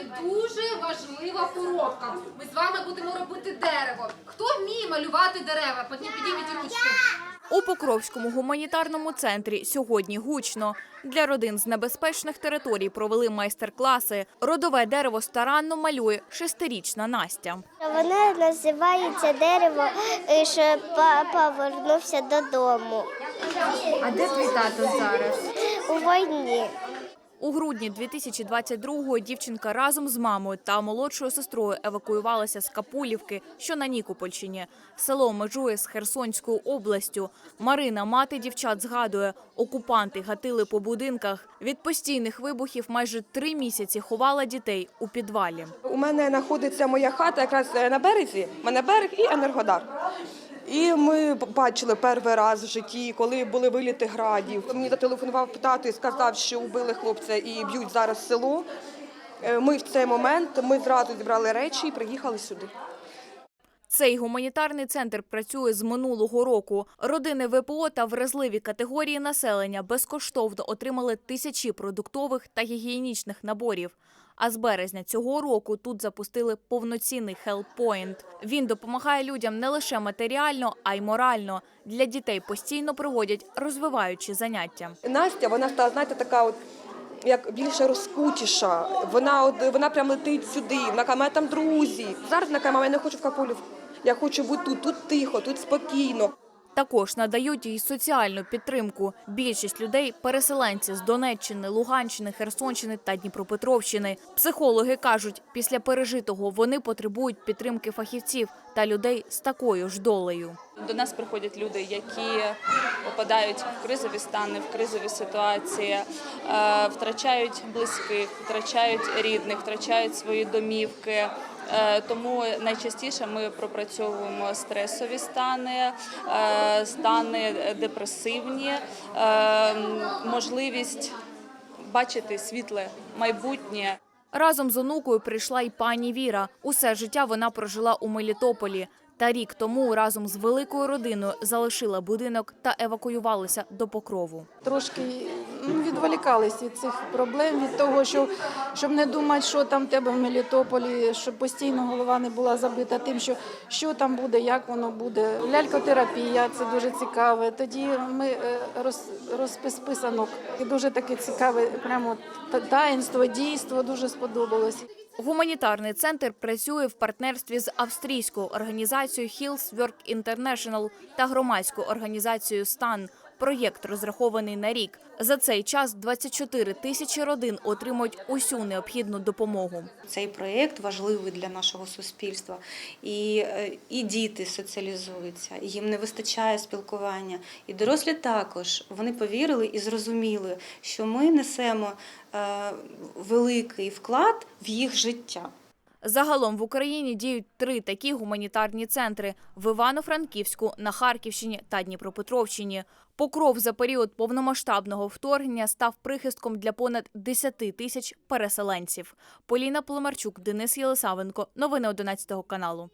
сьогодні дуже важлива поробка. Ми з вами будемо робити дерево. Хто вміє малювати дерева? Підні- Підніміть ручки. У Покровському гуманітарному центрі сьогодні гучно. Для родин з небезпечних територій провели майстер-класи. Родове дерево старанно малює шестирічна Настя. Воно називається дерево, е, що папа повернувся додому А де твій тато зараз? у війні. У грудні 2022-го дівчинка разом з мамою та молодшою сестрою евакуювалася з Капулівки, що на Нікопольщині. Село межує з Херсонською областю. Марина, мати дівчат, згадує, окупанти гатили по будинках. Від постійних вибухів майже три місяці ховала дітей у підвалі. У мене знаходиться моя хата якраз е, на березі. У мене берег і енергодар. І ми бачили перший раз в житті, коли були виліти градів. Мені зателефонував питати, сказав, що вбили хлопця і б'ють зараз село. Е, Ми в цей момент ми зразу зібрали речі і приїхали сюди. Цей гуманітарний центр працює з минулого року. Родини ВПО та вразливі категорії населення безкоштовно отримали тисячі продуктових та гігієнічних наборів. А з березня цього року тут запустили повноцінний хелпоінт. Він допомагає людям не лише матеріально, а й морально. Для дітей постійно проводять розвиваючі заняття. Настя, вона стала, знаєте, така от. Як більше розкутіша, вона вона прям летить сюди. Вона каже, там друзі. Зараз вона каже, «Мама, я не хочу в Капулівку. Я хочу бути тут, тут тихо, тут спокійно. Також надають їй соціальну підтримку. Більшість людей переселенці з Донеччини, Луганщини, Херсонщини та Дніпропетровщини. Психологи кажуть, після пережитого вони потребують підтримки фахівців та людей з такою ж долею. До нас приходять люди, які попадають в кризові стани, в кризові ситуації, е, втрачають близьких, втрачають рідних, втрачають свої домівки. Е, Тому найчастіше ми пропрацьовуємо стресові стани, е, стани депресивні, можливість бачити світле майбутнє. Разом з онукою прийшла й пані Віра. Усе життя вона прожила у Мелітополі. Та рік тому разом з великою родиною залишила будинок та евакуювалася до Покрову. трошки ну, відволікались від цих проблем, від того, що, щоб не думати, що там в тебе в Мелітополі, щоб постійно голова не була забита тим, що, що там буде, як воно буде. Лялькотерапія це дуже цікаве. Тоді ми е, роз, розпис писанок. Дуже таке цікаве, прямо таїнство, дійство дуже сподобалось. Гуманітарний центр працює в партнерстві з австрійською організацією Hills Work International та громадською організацією Стан. Проєкт розрахований на рік. За цей час 24 тисячі родин отримують усю необхідну допомогу. Цей проєкт важливий для нашого суспільства, і, е, і діти соціалізуються, їм не вистачає спілкування. І дорослі також вони повірили і зрозуміли, що ми несемо е, великий вклад в їх життя. Загалом в Україні діють три такі гуманітарні центри: в Івано-Франківську, на Харківщині та Дніпропетровщині. Покров за період повномасштабного вторгнення став прихистком для понад 10 тисяч переселенців. Поліна Поломарчук, Денис Єлисавенко. Новини 11 каналу.